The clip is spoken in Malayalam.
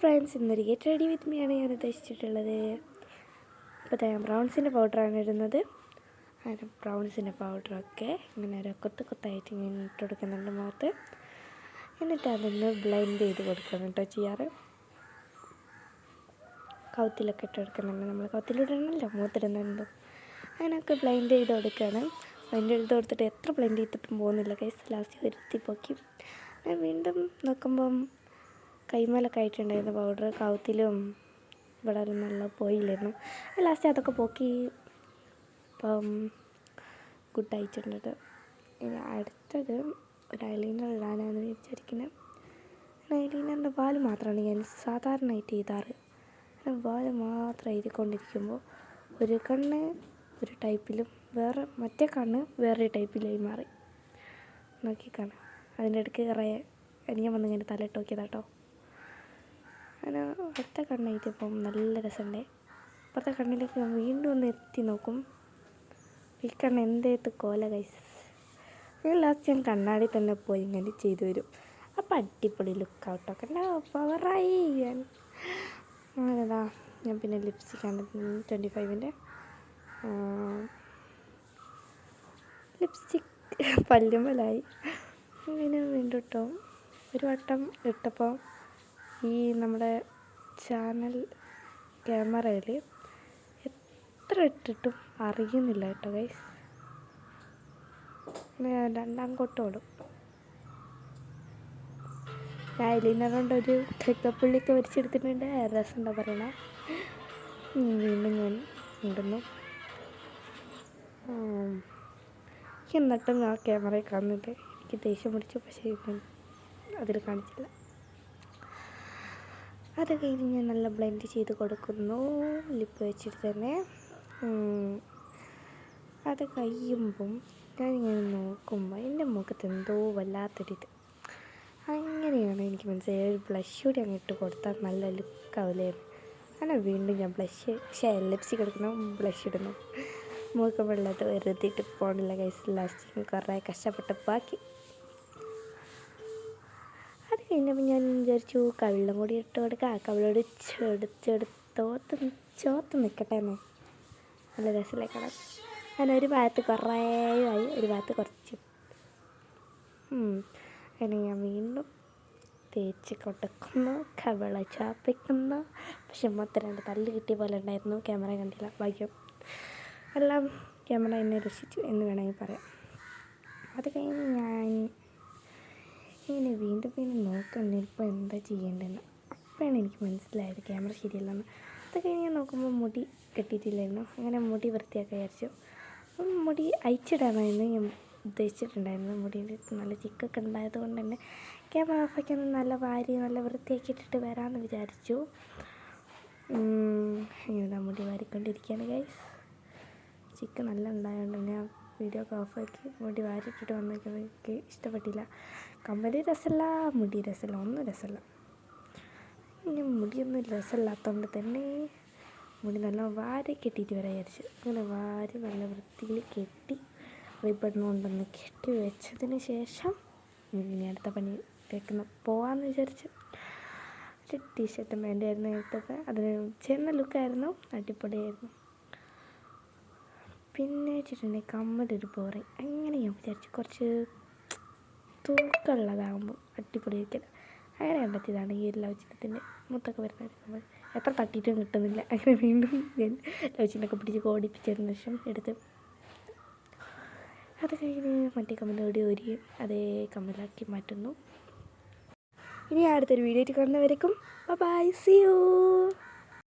ഫ്രണ്ട്സ് ഇന്നൊരു ഗെറ്റ് റെഡി വിത്ത് ആണ് ഞാൻ ഉദ്ദേശിച്ചിട്ടുള്ളത്. അപ്പോൾ ഞാൻ ബ്രൗൺസിന്റെ പൗഡറാണ് ഇടുന്നത്. അങ്ങനെ ബ്രൗൺസിന്റെ പൗഡറൊക്കെ ഇങ്ങനെ ഒരു കൊത്ത് കൊത്തായിട്ട് ഇങ്ങനെ ഇട്ട് കൊടുക്കുന്നുണ്ട് മുഖത്ത് എന്നിട്ട് അതൊന്ന് ബ്ലൈൻഡ് ചെയ്ത് കൊടുക്കണം കേട്ടോ ചെയ്യാറ്. കൗത്തിലൊക്കെ ഇട്ട് കൊടുക്കുന്നുണ്ട് നമ്മൾ. കൗത്തിലിടണമല്ലോ മുഖത്തിടുന്നുണ്ട് അങ്ങനെയൊക്കെ ബ്ലൈൻഡ് ചെയ്ത് കൊടുക്കുകയാണ് ബ്ലൈൻഡ് ചെയ്ത് കൊടുത്തിട്ട് എത്ര ബ്ലൈൻഡ് ചെയ്തിട്ടും പോകുന്നില്ല കൈസ് ലാസ്റ്റ് വരുത്തി പൊക്കി. വീണ്ടും നോക്കുമ്പം കൈമേലൊക്കെ ആയിട്ടുണ്ടായിരുന്നു. പൗഡർ കൗത്തിലും ഇവിടെ നല്ല പോയില്ലായിരുന്നു. ലാസ്റ്റ് അതൊക്കെ പോക്കി ഇപ്പം ഗുഡ് ആയിട്ടുണ്ട്. ഇനി അടുത്തത് ഒരു ഐലൈനർ ഇടാനാണ് വിചാരിക്കുന്നത്. ഐലൈനറിന്റെ വാൽ മാത്രമാണ് ഞാൻ സാധാരണയായിട്ട് എഴുതാറ് വാൽ മാത്രം എഴുതിക്കൊണ്ടിരിക്കുമ്പോൾ ഒരു കണ്ണ് ഒരു ടൈപ്പിലും വേറെ മറ്റേ കണ്ണ് വേറെ ടൈപ്പിലായി മാറി. നോക്കിക്കാണാം. അതിന്റെ ഇടയ്ക്ക് കുറേ അനിയൻ വന്ന് ഇങ്ങനെ തലയിട്ട് നോക്കിയതാട്ടോ. അങ്ങനെ അടുത്ത കണ്ണായിട്ട് ഇപ്പം നല്ല രസമുണ്ട്. അപ്പുറത്തെ കണ്ണിലേക്ക് ഞാൻ വീണ്ടും ഒന്ന് എത്തി നോക്കും. ഈ കണ്ണ് എന്തേത്ത് കോല കൈസ് ലാസ്റ്റ് ഞാൻ കണ്ണാടി തന്നെ പോയി ഇങ്ങനെ ചെയ്തു വരും. അപ്പം അടിപൊളി ലുക്ക് ഔട്ടൊക്കെ ഉണ്ടാവും പവറായി ഞാൻ അങ്ങനെതാ. ഞാൻ പിന്നെ ലിപ്സ്റ്റിക് ആണ് ട്വന്റി ഫൈവിന്റെ ലിപ്സ്റ്റിക് പല്ലുമലായി അങ്ങനെ വീണ്ടും ഇട്ടു. ഒരു വട്ടം ഇട്ടപ്പോൾ ഈ നമ്മുടെ ചാനൽ ക്യാമറയിൽ എത്ര ഇട്ടിട്ടും അറിയുന്നില്ല കേട്ടോ ഗൈസ് രണ്ടാം കൊട്ടോടും ഞാൻ ഐലൈനർ കൊണ്ട് ഒരു തെക്കപ്പുള്ളിയൊക്കെ വരച്ചെടുത്തിട്ടുണ്ട്. രസമുണ്ടോ പറയണേ? വീണ്ടും ഞാൻ ഉണ്ടെന്നു എന്നിട്ടും ആ ക്യാമറയിൽ കാണുന്നില്ല. എനിക്ക് ദേഷ്യം പിടിച്ചു പക്ഷേ അതിൽ കാണിച്ചില്ല. അത് കഴിഞ്ഞ് ഞാൻ നല്ല ബ്ലെൻഡ് ചെയ്ത് കൊടുക്കുന്നു. ലിപ്പ് വെച്ചിട്ട് തന്നെ. അത് കഴിയുമ്പം ഇങ്ങനെ നോക്കുമ്പോൾ എന്റെ മുഖത്ത് എന്തോ വല്ലാത്തൊരിത്. അങ്ങനെയാണ് എനിക്ക് മനസ്സിലായത്. ഒരു ബ്ലഷ് കൂടി അങ്ങ് ഇട്ട് കൊടുത്താൽ നല്ല ലുക്ക് ലുക്കാവില്ലേ? അങ്ങനെ വീണ്ടും ഞാൻ ബ്ലഷ് പക്ഷേ ലിപ്സ്റ്റിക് എടുക്കണം ബ്ലഷ് ഇടുന്നു. മുഖം വെള്ളത്ത് വെറുതെ പോകണില്ല കൈസ് ലാസ്റ്റിങ് കുറേ കഷ്ടപ്പെട്ട് ബാക്കി. കഴിഞ്ഞപ്പോൾ ഞാൻ വിചാരിച്ചു കവിളും കൂടി ഇട്ട് കൊടുക്കാം. കവിളോട് ചെടുത്തെടുത്തോത്ത് ചോത്ത് നിൽക്കട്ടെ എന്നെ. നല്ല രസമല്ലേ കാണാൻ. അങ്ങനെ ഒരു ഭാഗത്ത് കുറേ ആയി ഒരു ഭാഗത്ത് കുറച്ച്. അങ്ങനെ ഞാൻ വീണ്ടും തേച്ച് കൊടുക്കുന്നു കവിള ചാപ്പിക്കുന്നു. പക്ഷെ മൊത്തം രണ്ട് തല്ല് കിട്ടിയ പോലെ ഉണ്ടായിരുന്നു. ക്യാമറ കണ്ടില്ല. ഭാഗ്യം. എല്ലാം ക്യാമറ എന്നെ രക്ഷിച്ചു എന്ന് വേണമെങ്കിൽ പറയാം. അത് കഴിഞ്ഞ് ഞാൻ ഇങ്ങനെ വീണ്ടും വീണ്ടും നോക്കണ്ട ഇപ്പോൾ എന്താ ചെയ്യേണ്ടതെന്ന്. അപ്പോഴാണ് എനിക്ക് മനസ്സിലായത് ക്യാമറ ശരിയല്ലെന്ന്. അത് കഴിഞ്ഞ് ഞാൻ നോക്കുമ്പോൾ മുടി കെട്ടിയിട്ടില്ലായിരുന്നു. അങ്ങനെ മുടി വൃത്തിയാക്കാൻ വിചാരിച്ചു. അപ്പം മുടി അയച്ചിടാനായിരുന്നു ഞാൻ ഉദ്ദേശിച്ചിട്ടുണ്ടായിരുന്നു മുടിയിൽ നല്ല ചിക്കൊക്കെ ഉണ്ടായത് കൊണ്ട് തന്നെ ക്യാമറ ഓഫാക്കി ഒന്ന് നല്ല വാരി നല്ല വൃത്തിയാക്കിയിട്ടിട്ട് വരാമെന്ന് വിചാരിച്ചു. ഇങ്ങനെ മുടി വാരിക്കൊണ്ടിരിക്കുകയാണ് ഗൈസ് ചിക്ക് നല്ല ഉണ്ടായതുകൊണ്ട് തന്നെ വീഡിയോ ഒക്കെ ഓഫാക്കി മുടി വാരിട്ടിട്ട് വന്നിരിക്കുന്നത് എനിക്ക് ഇഷ്ടപ്പെട്ടില്ല. കമ്പനി രസമല്ല മുടി രസമല്ല ഒന്നും രസമല്ല. ഇനി മുടിയൊന്നും രസമില്ലാത്തതുകൊണ്ട് തന്നെ മുടി നല്ല വാരി കെട്ടിയിട്ട് വരാൻ വിചാരിച്ചു. അങ്ങനെ വാരി നല്ല വൃത്തിയിൽ കെട്ടി റിബണ്ണുകൊണ്ടൊന്ന് കൊണ്ടൊന്ന് കെട്ടി വെച്ചതിന് ശേഷം ഇനി അടുത്ത പണി വെക്കുന്ന പോവാമെന്ന് വിചാരിച്ചു. ഒരു ടീഷർട്ടും വേണ്ടിയായിരുന്നു ഇട്ടത്. അതിന് ചേർന്ന ലുക്കായിരുന്നു അടിപൊളിയായിരുന്നു. പിന്നെ വെച്ചിട്ടുണ്ടെങ്കിൽ കമ്മലൊരു ബോറി അങ്ങനെ ഞാൻ വിചാരിച്ചു കുറച്ച് തൂക്കമുള്ളതാകുമ്പോൾ അടിപൊളിയായിരിക്കില്ല അങ്ങനെ കണ്ടെത്തിയതാണ് ഈ ഒരു ലവചിനത്തിന്റെ മുത്തൊക്കെ വരുന്നത്. നമ്മൾ എത്ര തട്ടിയിട്ടും കിട്ടുന്നില്ല. അങ്ങനെ വീണ്ടും ഞാൻ ചിഹ്നമൊക്കെ പിടിച്ച് കോടിപ്പിച്ചതിന് ശേഷം എടുത്ത് അത് കഴിഞ്ഞ് മറ്റേ കമ്മലോടി ഒരു അതേ കമ്മലാക്കി മാറ്റുന്നു. ഇനി അടുത്തൊരു വീഡിയോ ആയിട്ട് കാണുന്നവരേക്കും ബൈ സി യു